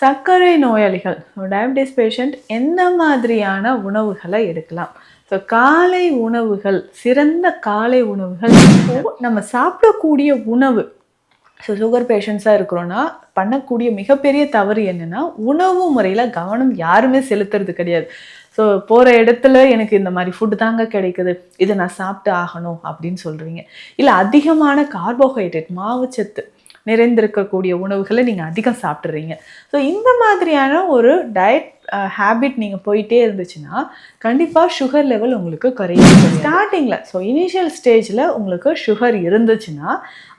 சர்க்கரை நோயாளிகள் diabetes patient எந்த மாதிரியான உணவுகளை எடுக்கலாம்? ஸோ காலை உணவுகள் சிறந்த காலை உணவுகள் நம்ம சாப்பிடக்கூடிய உணவு. ஸோ சுகர் பேஷண்ட்ஸாக இருக்கிறோன்னா பண்ணக்கூடிய மிகப்பெரிய தவறு என்னென்னா உணவு முறையில் கவனம் யாருமே செலுத்துறது கிடையாது. ஸோ போகிற இடத்துல எனக்கு இந்த மாதிரி ஃபுட்டு தாங்க கிடைக்குது. இதை நான் சாப்பிட்டு ஆகணும் அப்படின்னு சொல்கிறீங்க இல்லை அதிகமான கார்போஹைட்ரேட் மாவுச்சத்து. நிறைந்திருக்கக்கூடிய உணவுகளை நீங்கள் அதிகம் சாப்பிட்றீங்க ஸோ இந்த மாதிரியான ஒரு டயட் ஹேபிட் நீங்கள் போயிட்டே இருந்துச்சுன்னா கண்டிப்பாக சுகர் லெவல் உங்களுக்கு குறையும் ஸ்டார்டிங்கில் ஸோ இனிஷியல் ஸ்டேஜில் உங்களுக்கு சுகர் இருந்துச்சுன்னா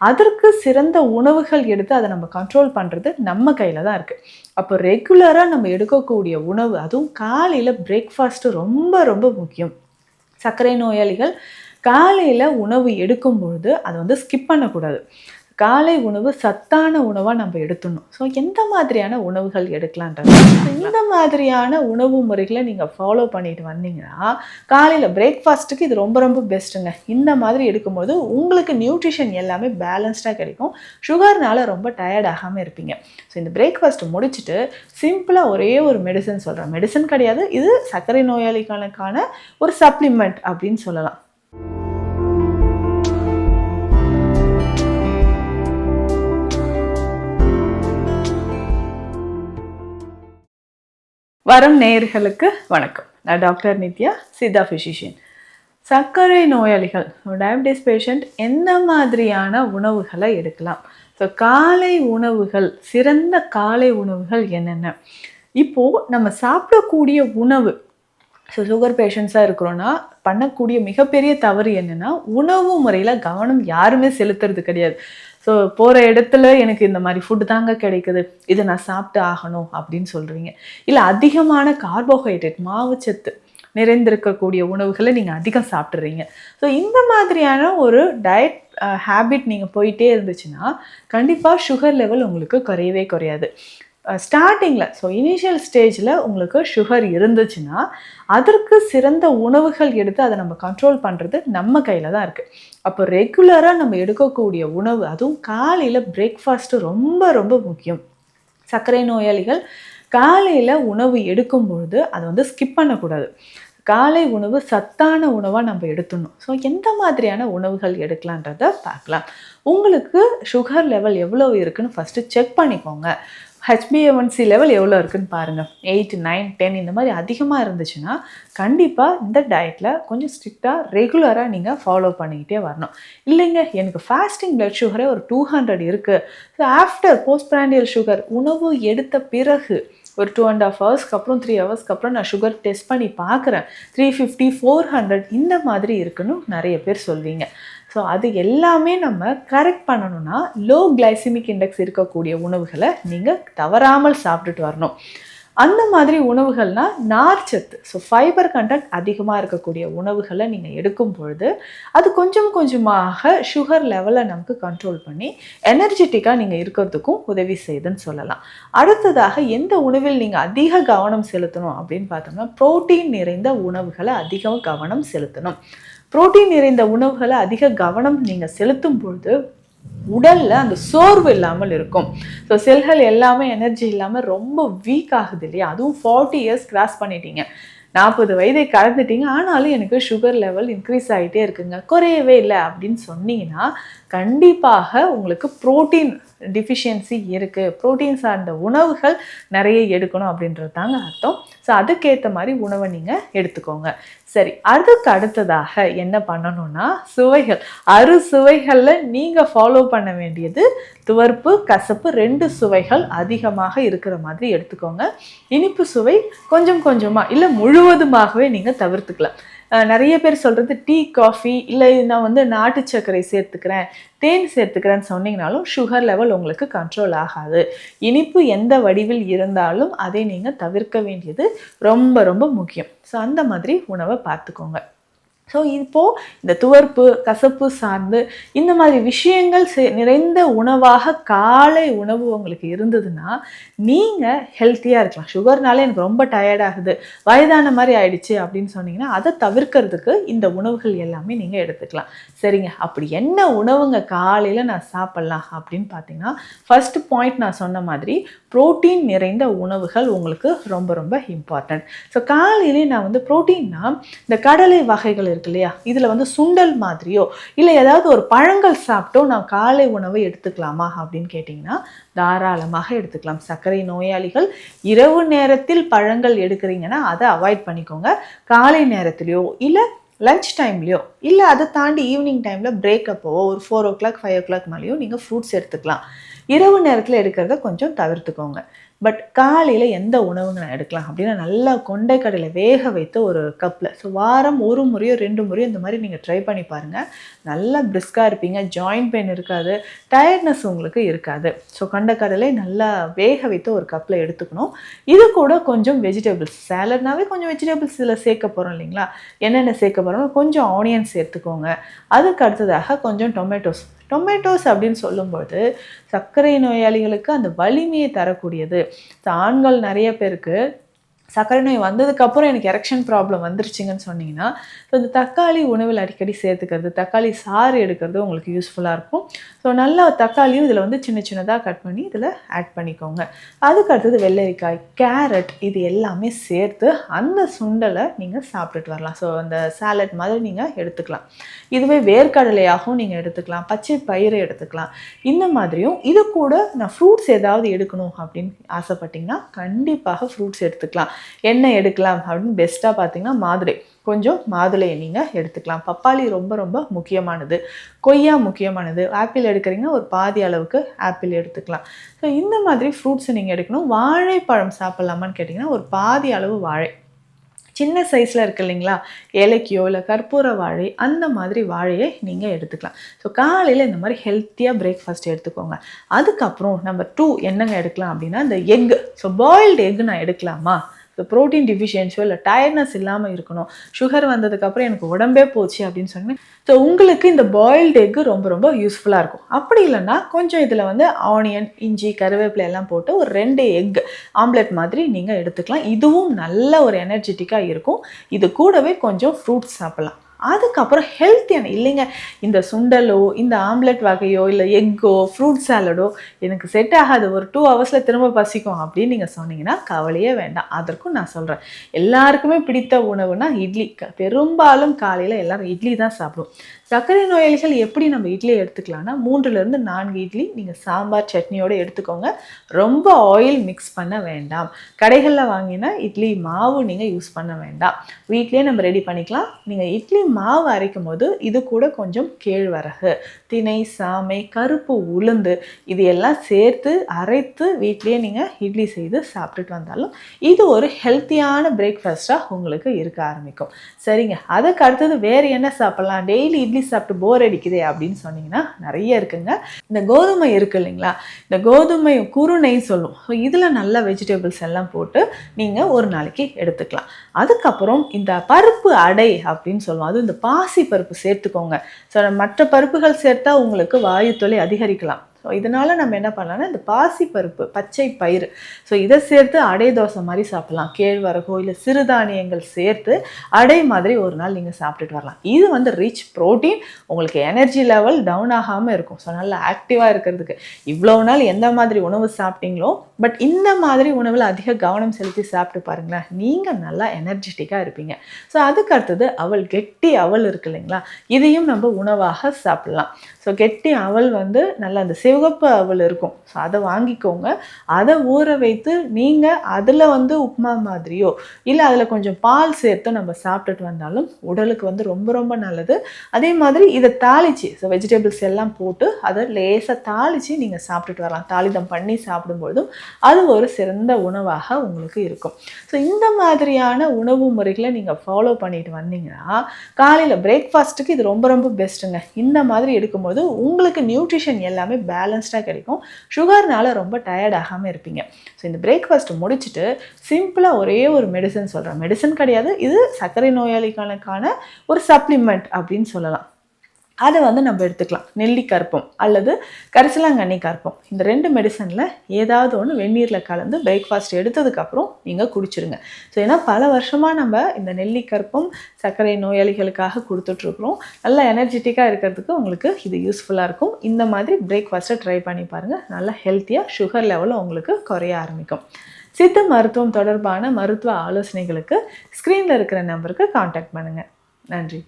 அதற்கு சிறந்த உணவுகள் எடுத்து அதை நம்ம கண்ட்ரோல் பண்ணுறது நம்ம கையில் தான் இருக்குது அப்போ ரெகுலராக நம்ம எடுக்கக்கூடிய உணவு அதுவும் காலையில் பிரேக்ஃபாஸ்ட்டு ரொம்ப ரொம்ப முக்கியம். சர்க்கரை நோயாளிகள் காலையில் உணவு எடுக்கும் பொழுது அதை வந்து ஸ்கிப் பண்ணக்கூடாது. காலை உணவு சத்தான உணவாக நம்ம எடுத்துடணும். ஸோ எந்த மாதிரியான உணவுகள் எடுக்கலான்றது இந்த மாதிரியான உணவு முறைகளை நீங்கள் ஃபாலோ பண்ணிட்டு வந்தீங்கன்னா காலையில் பிரேக்ஃபாஸ்ட்டுக்கு இது ரொம்ப ரொம்ப பெஸ்ட்டுங்க இந்த மாதிரி எடுக்கும்போது உங்களுக்கு நியூட்ரிஷன் எல்லாமே பேலன்ஸ்டாக கிடைக்கும். சுகர்னால ரொம்ப டயர்ட் ஆகாமல் இருப்பீங்க. ஸோ இந்த பிரேக்ஃபாஸ்ட் முடிச்சுட்டு சிம்பிளாக ஒரே ஒரு மெடிசன் சொல்கிறேன் மெடிசன் கிடையாது. இது சர்க்கரை நோயாளிகளுக்கான ஒரு சப்ளிமெண்ட் அப்படின்னு சொல்லலாம். வரும் நேயர்களுக்கு வணக்கம். நான் டாக்டர் நித்யா சித்தா ஃபிசிஷியன் சர்க்கரை நோயாளிகள் டயபிட்டிஸ் பேஷண்ட் எந்த மாதிரியான உணவுகளை எடுக்கலாம்? ஸோ காலை உணவுகள் சிறந்த காலை உணவுகள் என்னென்ன? இப்போது நம்ம சாப்பிடக்கூடிய உணவு ஸோ சுகர் பேஷண்ட்ஸாக இருக்கிறோன்னா பண்ணக்கூடிய மிகப்பெரிய தவறு என்னென்னா உணவு முறையில் கவனம் யாருமே செலுத்துறது கிடையாது. ஸோ போகிற இடத்துல எனக்கு இந்த மாதிரி ஃபுட்டு தாங்க கிடைக்குது. இதை நான் சாப்பிட்டு ஆகணும் அப்படின்னு சொல்கிறீங்க இல்லை அதிகமான கார்போஹைட்ரேட் மாவுச்சத்து நிறைந்திருக்கக்கூடிய உணவுகளை நீங்கள் அதிகம் சாப்பிட்றீங்க ஸோ இந்த மாதிரியான ஒரு டயட் ஹேபிட் நீங்கள் போயிட்டே இருந்துச்சுன்னா கண்டிப்பாக சுகர் லெவல் உங்களுக்கு குறையவே குறையாது. ஸ்டார்டிங்கில் ஸோ இனிஷியல் ஸ்டேஜில் உங்களுக்கு சுகர் இருந்துச்சுன்னா அதற்கு சிறந்த உணவுகள் எடுத்து அதை நம்ம கண்ட்ரோல் பண்ணுறது நம்ம கையில் தான் இருக்குது அப்போ ரெகுலராக நம்ம எடுக்கக்கூடிய உணவு அதுவும் காலையில் பிரேக்ஃபாஸ்ட்டு ரொம்ப ரொம்ப முக்கியம். சர்க்கரை நோயாளிகள் காலையில் உணவு எடுக்கும் பொழுது அதை வந்து ஸ்கிப் பண்ணக்கூடாது. காலை உணவு சத்தான உணவாக நம்ம எடுத்துடணும். ஸோ எந்த மாதிரியான உணவுகள் எடுக்கலான்றத பார்க்கலாம். உங்களுக்கு சுகர் லெவல் எவ்வளோ இருக்குன்னு ஃபஸ்ட்டு செக் பண்ணிக்கோங்க. ஹெச்பிஎம்என்சி லெவல் எவ்வளோ இருக்குன்னு பாருங்கள் எயிட் நைன் டென் இந்த மாதிரி அதிகமாக இருந்துச்சுன்னா கண்டிப்பாக இந்த டயட்டில் கொஞ்சம் ஸ்ட்ரிக்டாக ரெகுலராக நீங்கள் ஃபாலோ பண்ணிக்கிட்டே வரணும். இல்லைங்க எனக்கு ஃபாஸ்டிங் பிளட் சுகரே ஒரு டூ ஹண்ட்ரட் இருக்குது so after post prandial sugar உணவு எடுத்த பிறகு ஒரு டூ அண்ட் ஆஃப் ஹவர்ஸ்க்கு அப்புறம் த்ரீ ஹவர்ஸ்க்கு அப்புறம் நான் சுகர் டெஸ்ட் பண்ணி பார்க்குறேன். த்ரீ ஃபிஃப்டி ஃபோர் ஹண்ட்ரட் இந்த மாதிரி இருக்குன்னு நிறைய பேர் சொல்வீங்க. ஸோ அது எல்லாமே நம்ம கரெக்ட் பண்ணணும்னா லோ கிளைசிமிக் இண்டெக்ஸ் இருக்கக்கூடிய உணவுகளை நீங்கள் தவறாமல் சாப்பிட்டுட்டு வரணும். அந்த மாதிரி உணவுகள்னால் நார்ச்சத்து ஸோ ஃபைபர் கண்டென்ட் அதிகமாக இருக்கக்கூடிய உணவுகளை நீங்கள் எடுக்கும் பொழுது அது கொஞ்சம் கொஞ்சமாக சுகர் லெவலை நமக்கு கண்ட்ரோல் பண்ணி எனர்ஜெட்டிக்காக நீங்கள் இருக்கிறதுக்கும் உதவி செய்யுதுன்னு சொல்லலாம். அடுத்ததாக எந்த உணவில் நீங்கள் அதிக கவனம் செலுத்தணும் அப்படின்னு பார்த்தோம்னா ப்ரோட்டீன் நிறைந்த உணவுகளை அதிகம் கவனம் செலுத்தணும். புரோட்டீன் நிறைந்த உணவுகளை அதிக கவனம் நீங்கள் செலுத்தும் பொழுது உடலில் அந்த சோர்வு இல்லாமல் இருக்கும். ஸோ செல்கள் எல்லாமே எனர்ஜி இல்லாமல் ரொம்ப வீக் ஆகுது இல்லையா? அதுவும் ஃபார்ட்டி இயர்ஸ் கிராஸ் பண்ணிட்டீங்க. நாற்பது வயதை கடந்துட்டீங்க. ஆனாலும் எனக்கு சுகர் லெவல் இன்க்ரீஸ் ஆகிட்டே இருக்குங்க. குறையவே இல்லை அப்படின்னு சொன்னீங்கன்னா கண்டிப்பாக உங்களுக்கு ப்ரோட்டீன் டிஃபிஷியன்சி இருக்குது ப்ரோட்டீன் சார்ந்த உணவுகள் நிறைய எடுக்கணும் அப்படின்றது தாங்க அர்த்தம். ஸோ அதுக்கேற்ற மாதிரி உணவை நீங்கள் எடுத்துக்கோங்க. சரி அதுக்கு அடுத்ததாக என்ன பண்ணணும்னா சுவைகள். அறு சுவைகளில் நீங்கள் ஃபாலோ பண்ண வேண்டியது துவர்ப்பு கசப்பு ரெண்டு சுவைகள் அதிகமாக இருக்கிற மாதிரி எடுத்துக்கோங்க. இனிப்பு சுவை கொஞ்சம் கொஞ்சமாக இல்லை முழுவதுமாகவே நீங்கள் தவிர்த்துக்கலாம். நிறைய பேர் சொல்கிறது டீ காஃபி இல்லை நான் வந்து நாட்டு சர்க்கரை சேர்த்துக்கிறேன் தேன் சேர்த்துக்கிறேன்னு சொன்னீங்கனாலும் சுகர் லெவல் உங்களுக்கு கண்ட்ரோல் ஆகாது. இனிப்பு எந்த வடிவில் இருந்தாலும் அதை நீங்கள் தவிர்க்க வேண்டியது ரொம்ப ரொம்ப முக்கியம். ஸோ அந்த மாதிரி உணவை பார்த்துக்கோங்க. ஸோ இப்போது இந்த துவர்ப்பு கசப்பு சார்ந்து இந்த மாதிரி விஷயங்கள் நிறைந்த உணவாக காலை உணவு உங்களுக்கு இருந்ததுன்னா நீங்கள் ஹெல்த்தியாக இருக்கலாம். சுகர்னாலே எனக்கு ரொம்ப டயர்டாகுது வயதான மாதிரி ஆயிடுச்சு அப்படின்னு சொன்னீங்கன்னா அதை தவிர்க்கிறதுக்கு இந்த உணவுகள் எல்லாமே நீங்கள் எடுத்துக்கலாம். சரிங்க. அப்படி என்ன உணவுங்க காலையில் நான் சாப்பிட்லாம் அப்படின்னு பார்த்தீங்கன்னா ஃபஸ்ட்டு பாயிண்ட் நான் சொன்ன மாதிரி புரோட்டீன் நிறைந்த உணவுகள் உங்களுக்கு ரொம்ப ரொம்ப இம்பார்ட்டன்ட் ஸோ காலையிலே நான் வந்து ப்ரோட்டீன்னா இந்த கடலை வகைகள் இருக்கு இல்லையா இதில் வந்து சுண்டல் மாதிரியோ இல்லை ஏதாவது ஒரு பழங்கள் சாப்பிட்டோ நான் காலை உணவை எடுத்துக்கலாமா அப்படின்னு கேட்டிங்கன்னா தாராளமாக எடுத்துக்கலாம். சர்க்கரை நோயாளிகள் இரவு நேரத்தில் பழங்கள் எடுக்கிறீங்கன்னா அதை அவாய்ட் பண்ணிக்கோங்க. காலை நேரத்துலையோ இல்லை லஞ்ச் டைம்லையோ இல்லை அதை தாண்டி ஈவினிங் டைமில் பிரேக்கப்போ ஒரு four o'clock five o'clock மேலேயோ நீங்கள் ஃப்ரூட்ஸ் எடுத்துக்கலாம். இரவு நேரத்தில் எடுக்கிறத கொஞ்சம் தவிர்த்துக்கோங்க. பட் காலையில் எந்த உணவுங்க நான் எடுக்கலாம்? அப்படின்னா நல்லா கொண்டைக்கடலை வேக வைத்த ஒரு கப்பில் ஸோ வாரம் ஒரு முறையோ ரெண்டு முறையோ இந்த மாதிரி நீங்கள் ட்ரை பண்ணி பாருங்கள் நல்லா பிரிஸ்காக இருப்பீங்க. ஜாயிண்ட் பெயின் இருக்காது. டயர்ட்னஸ் உங்களுக்கு இருக்காது. ஸோ கொண்டைக்கடலை நல்லா வேக வைத்த ஒரு கப்பில் எடுத்துக்கணும். இது கூட கொஞ்சம் வெஜிடபிள்ஸ் சேலட்னாவே கொஞ்சம் வெஜிடபிள்ஸ் இதில் சேர்க்க போகிறோம் இல்லைங்களா? என்னென்ன சேர்க்க போகிறோம் கொஞ்சம் ஆனியன் சேர்த்துக்கோங்க. அதுக்கு அடுத்ததாக கொஞ்சம் டொமேட்டோஸ் டொமேட்டோஸ் அப்படின்னு சொல்லும்போது சர்க்கரை நோயாளிகளுக்கு அந்த வலிமையை தரக்கூடியது ஆண்கள் நிறைய பேருக்கு சர்க்கரை நோய் வந்ததுக்கப்புறம் எனக்கு எரெக்ஷன் ப்ராப்ளம் வந்துருச்சுங்கன்னு சொன்னீங்கன்னா ஸோ இந்த தக்காளி உணவில் அடிக்கடி சேர்த்துக்கிறது தக்காளி சாறு எடுக்கிறது உங்களுக்கு யூஸ்ஃபுல்லாக இருக்கும். ஸோ நல்லா தக்காளியும் இதில் வந்து சின்ன சின்னதாக கட் பண்ணி இதில் ஆட் பண்ணிக்கோங்க. அதுக்கு அடுத்தது வெள்ளரிக்காய் கேரட் இது எல்லாமே சேர்த்து அந்த சுண்டலை நீங்கள் சாப்பிட்டுட்டு வரலாம். ஸோ அந்த சாலட் மாதிரி நீங்கள் எடுத்துக்கலாம். இதுவே வேர்க்கடலையாகவும் நீங்கள் எடுத்துக்கலாம். பச்சை பயிரை எடுத்துக்கலாம். இந்த மாதிரியும் இது கூட நான் ஃப்ரூட்ஸ் ஏதாவது எடுக்கணும் அப்படின்னு ஆசைப்பட்டிங்கன்னா கண்டிப்பாக ஃப்ரூட்ஸ் எடுத்துக்கலாம். என்ன எடுக்கலாம் அப்படின்னு பெஸ்ட்டாக பார்த்தீங்கன்னா மாதுளை. கொஞ்சம் மாதுளையை நீங்கள் எடுத்துக்கலாம். பப்பாளி ரொம்ப ரொம்ப முக்கியமானது. கொய்யா முக்கியமானது. ஆப்பிள் எடுக்கிறீங்கன்னா ஒரு பாதி அளவுக்கு ஆப்பிள் எடுத்துக்கலாம். ஸோ இந்த மாதிரி ஃப்ரூட்ஸை நீங்கள் எடுக்கணும். வாழைப்பழம் சாப்பிட்லாமான்னு கேட்டிங்கன்னா ஒரு பாதி அளவு வாழை. சின்ன சைஸில் இருக்கு இல்லைங்களா? ஏலக்கியோ இல்லை கற்பூர வாழை அந்த மாதிரி வாழையை நீங்கள் எடுத்துக்கலாம். ஸோ காலையில் இந்த மாதிரி ஹெல்த்தியாக பிரேக்ஃபாஸ்ட் எடுத்துக்கோங்க. அதுக்கப்புறம் நம்பர் டூ என்னங்க எடுக்கலாம் அப்படின்னா இந்த எக் ஸோ பாயில்டு எக் நான் எடுக்கலாமா? இந்த ப்ரோட்டீன் டிஃபிஷியன்ஸோ இல்லை டயர்ட்னஸ் இல்லாமல் இருக்கணும். சுகர் வந்ததுக்கப்புறம் எனக்கு உடம்பே போச்சு அப்படின்னு சொன்னேன். ஸோ உங்களுக்கு இந்த பாயில்டு எக்கு ரொம்ப ரொம்ப யூஸ்ஃபுல்லாக இருக்கும். அப்படி இல்லைன்னா கொஞ்சம் இதில் வந்து ஆனியன் இஞ்சி கருவேப்பிலை எல்லாம் போட்டு ஒரு ரெண்டு எக் ஆம்லெட் மாதிரி நீங்கள் எடுத்துக்கலாம். இதுவும் நல்ல ஒரு எனர்ஜெட்டிக்காக இருக்கும். இது கூடவே கொஞ்சம் ஃப்ரூட்ஸ் சாப்பிட்லாம். அதுக்கப்புறம் ஹெல்த்தியான இல்லைங்க இந்த சுண்டலோ இந்த ஆம்லெட் வகையோ இல்லை எக்கோ ஃப்ரூட் சாலடோ எனக்கு செட் ஆகாது. ஒரு டூ ஹவர்ஸில் திரும்ப பசிக்கும் அப்படின்னு நீங்கள் சொன்னீங்கன்னா கவலையே வேண்டாம். அதற்கும் நான் சொல்கிறேன் எல்லாருக்குமே பிடித்த உணவுனா இட்லி. க- பெரும்பாலும் காலையில் எல்லாரும் இட்லி தான் சாப்பிடுவோம். சர்க்கரை நோயாளிகள் எப்படி நம்ம இட்லியை எடுத்துக்கலாம்னா மூன்றுலேருந்து நான்கு இட்லி நீங்கள் சாம்பார் சட்னியோடு எடுத்துக்கோங்க. ரொம்ப ஆயில் மிக்ஸ் பண்ண வேண்டாம். கடைகளில் வாங்கினா இட்லி மாவு நீங்கள் யூஸ் பண்ண வேண்டாம். வீட்லேயே நம்ம ரெடி பண்ணிக்கலாம். நீங்கள் இட்லி மாவு அரைக்கும் போது இது கூட கொஞ்சம் கேழ்வரகு தினை சாமை கருப்பு உளுந்து இது எல்லாம் சேர்த்து அரைத்து வீட்லேயே நீங்கள் இட்லி செய்து சாப்பிட்டுட்டு வந்தாலும் இது ஒரு ஹெல்த்தியான பிரேக்ஃபாஸ்ட்டாக உங்களுக்கு இருக்க ஆரம்பிக்கும். சரிங்க. அதுக்கு அடுத்தது வேறு என்ன சாப்பிட்லாம்? டெய்லி இட்லி சாப்பிட்டு போர் அடிக்குதே அப்படின்னு சொன்னீங்கன்னா நிறைய இருக்குங்க. இந்த கோதுமை இருக்கு இல்லைங்களா? இந்த கோதுமை குருணை சொல்லும் ஸோ இதில் நல்ல வெஜிடபிள்ஸ் எல்லாம் போட்டு நீங்கள் ஒரு நாளைக்கு எடுத்துக்கலாம். அதுக்கப்புறம் இந்த பருப்பு அடை அப்படின்னு சொல்லுவோம். அதுவும் இந்த பாசி பருப்பு சேர்த்துக்கோங்க. ஸோ மற்ற பருப்புகள் சேர்த்தா உங்களுக்கு வாயு தொலை அதிகரிக்கலாம். ஸோ இதனால் நம்ம என்ன பண்ணலாம்னா இந்த பாசி பருப்பு பச்சை பயிறு. ஸோ இதை சேர்த்து அடை தோசை மாதிரி சாப்பிட்லாம். கேழ்வரகோ இல்லை சிறுதானியங்கள் சேர்த்து அடை மாதிரி ஒரு நாள் நீங்கள் சாப்பிட்டுட்டு வரலாம். இது வந்து ரிச் ப்ரோட்டீன் உங்களுக்கு எனர்ஜி லெவல் டவுன் ஆகாமல் இருக்கும். ஸோ நல்லா ஆக்டிவாக இருக்கிறதுக்கு. இவ்வளோ நாள் எந்த மாதிரி உணவு சாப்பிட்டீங்களோ பட் இந்த மாதிரி உணவில் அதிக கவனம் செலுத்தி சாப்பிட்டு பாருங்களேன். நீங்கள் நல்லா எனர்ஜெட்டிக்காக இருப்பீங்க. ஸோ அதுக்கு அடுத்தது அவள் கெட்டி அவள் இருக்கு இல்லைங்களா? இதையும் நம்ம உணவாக சாப்பிடலாம். ஸோ கெட்டி அவல் வந்து நல்லா அந்த சிவப்பு அவல் இருக்கும். ஸோ அதை வாங்கிக்கோங்க. அதை ஊற வைத்து நீங்கள் அதில் வந்து உப்புமா மாதிரியோ இல்லை அதில் கொஞ்சம் பால் சேர்த்து நம்ம சாப்பிட்டுட்டு வந்தாலும் உடலுக்கு வந்து ரொம்ப ரொம்ப நல்லது. அதே மாதிரி இதை தாளிச்சு ஸோ வெஜிடபிள்ஸ் எல்லாம் போட்டு அதை லேசாக தாளித்து நீங்கள் சாப்பிட்டுட்டு வரலாம். தாளிதம் பண்ணி சாப்பிடும்பொழுதும் அது ஒரு சிறந்த உணவாக உங்களுக்கு இருக்கும். ஸோ இந்த மாதிரியான உணவு முறைகளை நீங்கள் ஃபாலோ பண்ணிட்டு வந்தீங்கன்னா காலையில் பிரேக்ஃபாஸ்ட்டுக்கு இது ரொம்ப ரொம்ப பெஸ்ட்டுங்க இந்த மாதிரி எடுக்கும்போது எடுக்கும்போது உங்களுக்கு நியூட்ரிஷன் எல்லாமே பேலன்ஸ்டாக கிடைக்கும். சுகர்னால ரொம்ப டயர்ட் ஆகாமல் இருப்பீங்க. ஸோ இந்த பிரேக்ஃபாஸ்ட் முடிச்சுட்டு சிம்பிளாக ஒரே ஒரு மெடிசன் சொல்கிறேன் மெடிசன் கிடையாது. இது சர்க்கரை நோயாளிகளுக்கான ஒரு சப்ளிமெண்ட் அப்படின்னு சொல்லலாம். அதை வந்து நம்ம எடுத்துக்கலாம். நெல்லி கற்பம் அல்லது கரிசலாங்கண்ணி கற்பம் இந்த ரெண்டு மெடிசனில் ஏதாவது ஒன்று வெந்நீரில் கலந்து பிரேக்ஃபாஸ்ட் எடுத்ததுக்கப்புறம் நீங்கள் குடிச்சிருங்க. ஸோ ஏன்னா பல வருஷமாக நம்ம இந்த நெல்லி கற்பம் சர்க்கரை நோயாளிகளுக்காக கொடுத்துட்ருக்குறோம். நல்லா எனர்ஜெட்டிக்காக இருக்கிறதுக்கு உங்களுக்கு இது யூஸ்ஃபுல்லாக இருக்கும். இந்த மாதிரி பிரேக்ஃபாஸ்ட்டை ட்ரை பண்ணி பாருங்கள் நல்லா ஹெல்த்தியாக சுகர் லெவலும் உங்களுக்கு குறைய ஆரம்பிக்கும். சித்த மருத்துவம் தொடர்பான மருத்துவ ஆலோசனைகளுக்கு ஸ்க்ரீனில் இருக்கிற நம்பருக்கு காண்டாக்ட் பண்ணுங்கள் நன்றி.